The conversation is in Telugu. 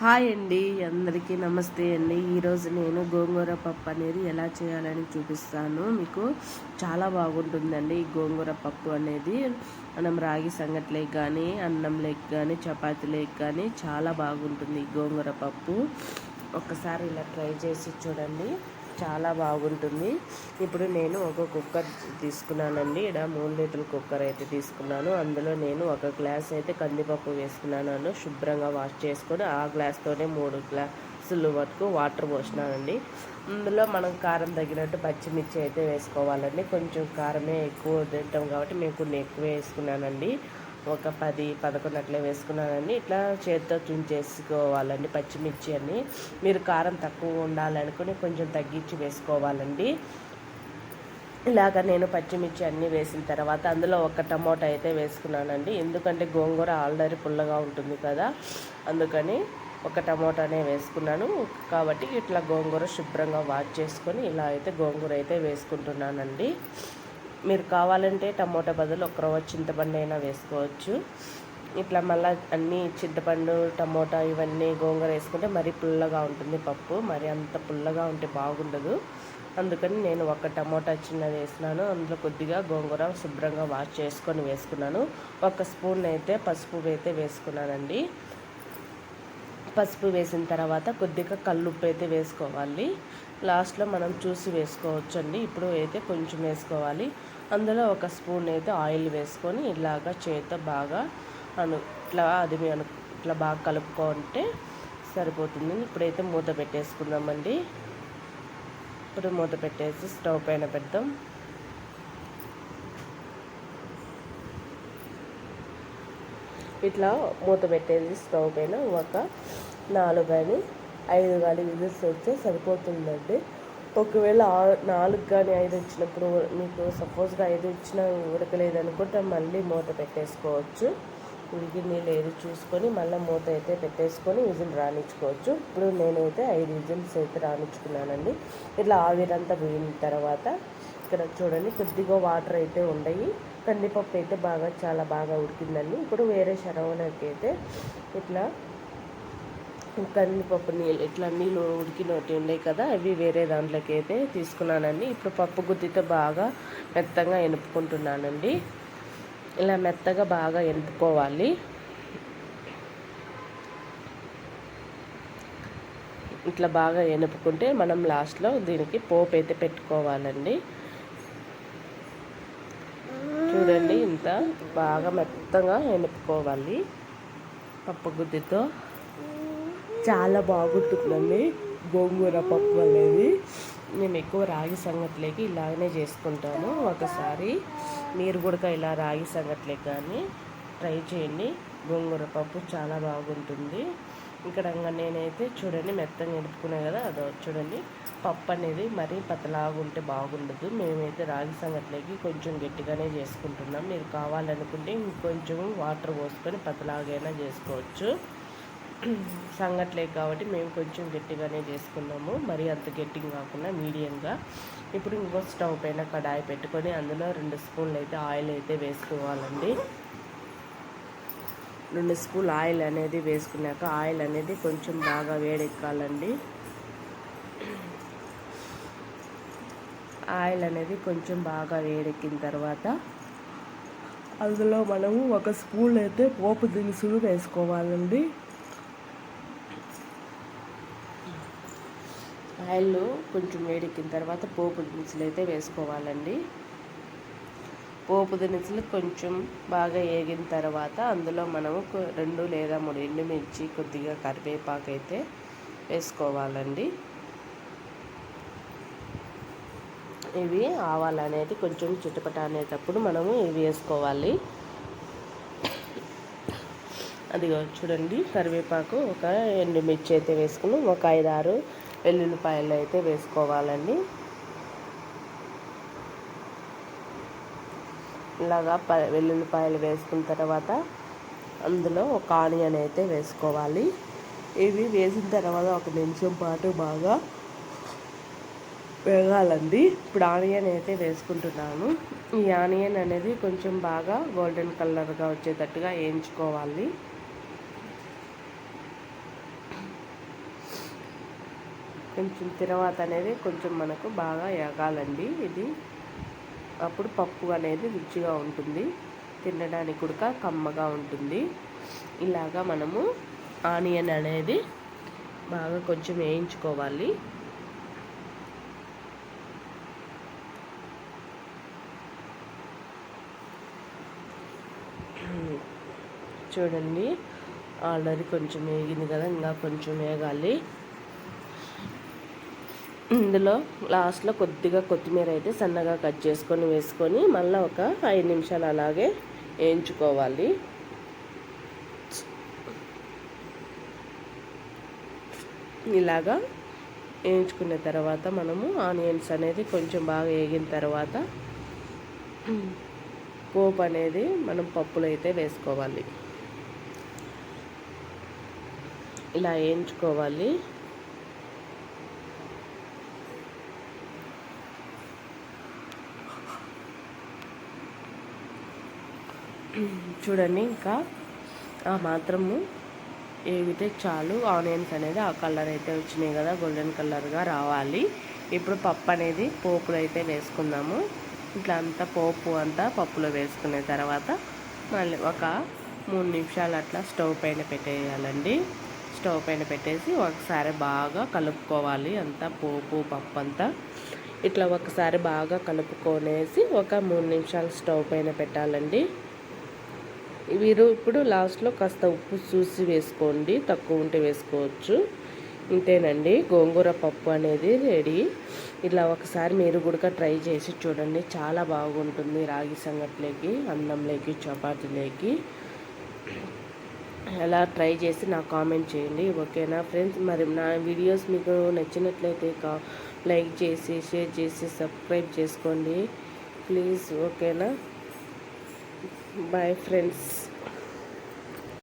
హాయ్ అండి అందరికీ నమస్తే అండి. ఈరోజు నేను గోంగూర పప్పు అనేది ఎలా చేయాలని చూపిస్తాను. మీకు చాలా బాగుంటుందండి ఈ గోంగూర పప్పు అనేది. మనం రాగి సంగట్లేకి కానీ అన్నం లేక్ కానీ చపాతీ కానీ చాలా బాగుంటుంది ఈ గోంగూర పప్పు. ఒక్కసారి ఇలా ట్రై చేసి చూడండి. చాలా బాగుంటుంది. ఇప్పుడు నేను ఒక కుక్కర్ తీసుకున్నానండి. ఇక్కడ మూడు లీటర్ కుక్కర్ అయితే తీసుకున్నాను. అందులో నేను ఒక గ్లాస్ అయితే కందిపప్పు వేసుకున్నాను. శుభ్రంగా వాష్ చేసుకొని ఆ గ్లాస్తోనే మూడు గ్లాసులు వరకు వాటర్ పోసినానండి. అందులో మనం కారం తగినట్టు పచ్చిమిర్చి అయితే వేసుకోవాలండి. కొంచెం కారమే ఎక్కువ తింటాం కాబట్టి మేము కొన్ని ఎక్కువ వేసుకున్నానండి. ఒక పది పదకొండు అట్లా వేసుకున్నానండి ఇట్లా చేతితో తుంచేసుకోవాలండి పచ్చిమిర్చి అని. మీరు కారం తక్కువ ఉండాలనుకుని కొంచెం తగ్గించి వేసుకోవాలండి. ఇలాగ నేను పచ్చిమిర్చి అన్నీ వేసిన తర్వాత అందులో ఒక టమోటా అయితే వేసుకున్నానండి. ఎందుకంటే గోంగూర ఆల్రెడీ పుల్లగా ఉంటుంది కదా అందుకని ఒక టమోటానే వేసుకున్నాను. కాబట్టి ఇట్లా గోంగూర శుభ్రంగా వాష్ చేసుకొని ఇలా అయితే గోంగూర అయితే వేసుకుంటున్నానండి. మీరు కావాలంటే టమోటా బదులు ఒక రవ్వ చింతపండు అయినా వేసుకోవచ్చు. ఇట్లా మళ్ళీ అన్నీ చింతపండు టమోటా ఇవన్నీ గోంగూర వేసుకుంటే మరీ పుల్లగా ఉంటుంది పప్పు. మరి అంత పుల్లగా ఉంటే బాగుండదు. అందుకని నేను ఒక టమోటా చిన్నది వేసినాను. అందులో కొద్దిగా గోంగూర శుభ్రంగా వాష్ చేసుకొని వేసుకున్నాను. ఒక స్పూన్ అయితే పసుపు అయితే వేసుకున్నానండి. పసుపు వేసిన తర్వాత కొద్దిగా కల్లుప్పు అయితే వేసుకోవాలి. లాస్ట్లో మనం చూసి వేసుకోవచ్చండి. ఇప్పుడు అయితే కొంచెం వేసుకోవాలి. అందులో ఒక స్పూన్ అయితే ఆయిల్ వేసుకొని ఇలాగా చేత బాగా అను ఇట్లా అది అను ఇట్లా బాగా కలుపుకుంటే సరిపోతుంది. ఇప్పుడైతే మూత పెట్టేసుకుందామండి. ఇప్పుడు మూత పెట్టేసి స్టవ్ పైన పెడదాం. ఇట్లా మూత పెట్టేసి స్టవ్ పైన ఒక నాలుగు ఐదు కానీ విజిల్స్ వస్తే సరిపోతుందండి. ఒకవేళ నాలుగు కానీ ఐదు వచ్చినప్పుడు మీకు సపోజ్గా ఐదు ఇచ్చిన ఉడకలేదు అనుకుంటే మళ్ళీ మూత పెట్టేసుకోవచ్చు. ఉడికింది లేదు చూసుకొని మళ్ళీ మూత అయితే పెట్టేసుకొని విజిల్ రాణించుకోవచ్చు ఇప్పుడు నేనైతే ఐదు విజిల్స్ అయితే రాణించుకున్నానండి ఇట్లా ఆవిరంతా పోయిన తర్వాత ఇక్కడ చూడండి కొద్దిగా వాటర్ అయితే ఉండయి. కందిపప్పు అయితే బాగా చాలా బాగా ఉడికిందండి. ఇప్పుడు వేరే శరవణకి అయితే ఇట్లా కందిపప్పు నీళ్ళు ఇట్లా నీళ్ళు ఉడికినట్టు ఉన్నాయి కదా అవి వేరే దాంట్లోకి అయితే తీసుకున్నానండి. ఇప్పుడు పప్పు గుద్దితో బాగా మెత్తగా ఎనుపుకుంటున్నానండి. ఇలా మెత్తగా బాగా ఎనుపుకోవాలి. ఇట్లా బాగా ఎనుపుకుంటే మనం లాస్ట్లో దీనికి పోపు అయితే పెట్టుకోవాలండి. చూడండి ఇంత బాగా మెత్తగా ఎనుపుకోవాలి పప్పు గుద్దితో చాలా బాగుంటుందండి. గోంగూర పప్పు అనేది. మేము ఎక్కువ రాగి సంగట్లేకి ఇలాగనే చేసుకుంటాము ఒకసారి మీరు కూడా ఇలా రాగి సంగట్లేకి కానీ ట్రై చేయండి. గోంగూర పప్పు చాలా బాగుంటుంది. ఇక్కడ నేనైతే చూడండి మెత్తగా ఎడుపుకునే కదా అదో చూడండి. పప్పు అనేది మరీ పతలాగా ఉంటే బాగుండదు. మేమైతే రాగి సంగట్లేకి కొంచెం గట్టిగానే చేసుకుంటున్నాం. మీరు కావాలనుకుంటే ఇంకొంచెం వాటర్ పోసుకొని పతలాగైనా చేసుకోవచ్చు. సంగట్లేదు కాబట్టి మేము కొంచెం గట్టిగానే చేసుకున్నాము. మరి అంత గట్టిగా కాకుండా మీడియంగా. ఇప్పుడు ఇంకో స్టవ్ పైన కడాయి పెట్టుకొని అందులో రెండు స్పూన్లు అయితే ఆయిల్ అయితే వేసుకోవాలండి. రెండు స్పూన్ ఆయిల్ అనేది వేసుకున్నాక ఆయిల్ అనేది కొంచెం బాగా వేడెక్కాలండి. ఆయిల్ అనేది కొంచెం బాగా వేడెక్కిన తర్వాత అందులో మనము ఒక స్పూన్ అయితే పోపు దినుసులు వేసుకోవాలండి. ఆయిల్ కొంచెం వేడెక్కిన తర్వాత పోపు దినుసులు అయితే వేసుకోవాలండి. పోపు దినుసులు కొంచెం బాగా వేగిన తర్వాత అందులో మనము రెండు లేదా మూడు ఎండుమిర్చి కొద్దిగా కరివేపాకు అయితే వేసుకోవాలండి. ఇవి ఆవాలు అనేది కొంచెం చిటపట అనేటప్పుడు మనము ఇవి వేసుకోవాలి. అదిగో చూడండి కరివేపాకు ఒక ఎండుమిర్చి అయితే వేసుకుని ఒక ఐదారు వెల్లుల్లిపాయలు అయితే వేసుకోవాలండి. ఇలాగా ప వెల్లుల్లిపాయలు వేసుకున్న తర్వాత అందులో ఒక ఆనియన్ అయితే వేసుకోవాలి. ఇవి వేసిన తర్వాత ఒక నిమిషం పాటు బాగా వేగాలండి. ఇప్పుడు ఆనియన్ అయితే వేసుకుంటున్నాను. ఈ ఆనియన్ అనేది కొంచెం బాగా గోల్డెన్ కలర్గా వచ్చేటట్టుగా వేయించుకోవాలి. కొంచెం తర్వాత అనేది కొంచెం మనకు బాగా ఎగాలండి ఇది అప్పుడు పప్పు అనేది రుచిగా ఉంటుంది. తినడానికి కూడా కమ్మగా ఉంటుంది. ఇలాగా మనము ఆనియన్ అనేది బాగా కొంచెం వేయించుకోవాలి. చూడండి. ఆల్రెడీ కొంచెం వేగింది కదా ఇంకా కొంచెం వేగాలి. ఇందులో లాస్ట్లో కొద్దిగా కొత్తిమీర అయితే సన్నగా కట్ చేసుకొని వేసుకొని మళ్ళీ ఒక ఐదు నిమిషాలు అలాగే వేయించుకోవాలి. ఇలాగా వేయించుకున్న తర్వాత మనము ఆనియన్స్ అనేది కొంచెం బాగా వేగిన తర్వాత పోపు అనేది మనం పప్పులో అయితే వేసుకోవాలి. ఇలా వేయించుకోవాలి. చూడండి ఇంకా ఆ మాత్రము ఏవితే చాలు ఆనియన్స్ అనేది ఆ కలర్ అయితే వచ్చినాయి కదా గోల్డెన్ కలర్గా రావాలి. ఇప్పుడు పప్పు అనేది పోపులో అయితే వేసుకుందాము. ఇట్లా అంతా పోపు అంతా పప్పులో వేసుకున్న తర్వాత మళ్ళీ ఒక మూడు నిమిషాలు అట్లా స్టవ్ పైన పెట్టేయాలండి. స్టవ్ పైన పెట్టేసి ఒకసారి బాగా కలుపుకోవాలి అంతా పోపు పప్పు అంతా. ఇట్లా ఒకసారి బాగా కలుపుకొనేసి ఒక మూడు నిమిషాలు స్టవ్ పైన పెట్టాలండి. మీరు ఇప్పుడు లాస్ట్లో కాస్త ఉప్పు చూసి వేసుకోండి తక్కువ ఉంటే వేసుకోవచ్చు. ఇంతేనండి గోంగూర పప్పు అనేది రెడీ. ఇలా ఒకసారి మీరు కూడా ట్రై చేసి చూడండి చాలా బాగుంటుంది రాగి సంగట్లేకి అన్నంలోకి చపాతీలోకి. అలా ట్రై చేసి నాకు కామెంట్ చేయండి ఓకేనా ఫ్రెండ్స్? మరి నా వీడియోస్ మీకు నచ్చినట్లయితే లైక్ చేసి షేర్ చేసి సబ్స్క్రైబ్ చేసుకోండి. ప్లీజ్ ఓకేనా? Bye friends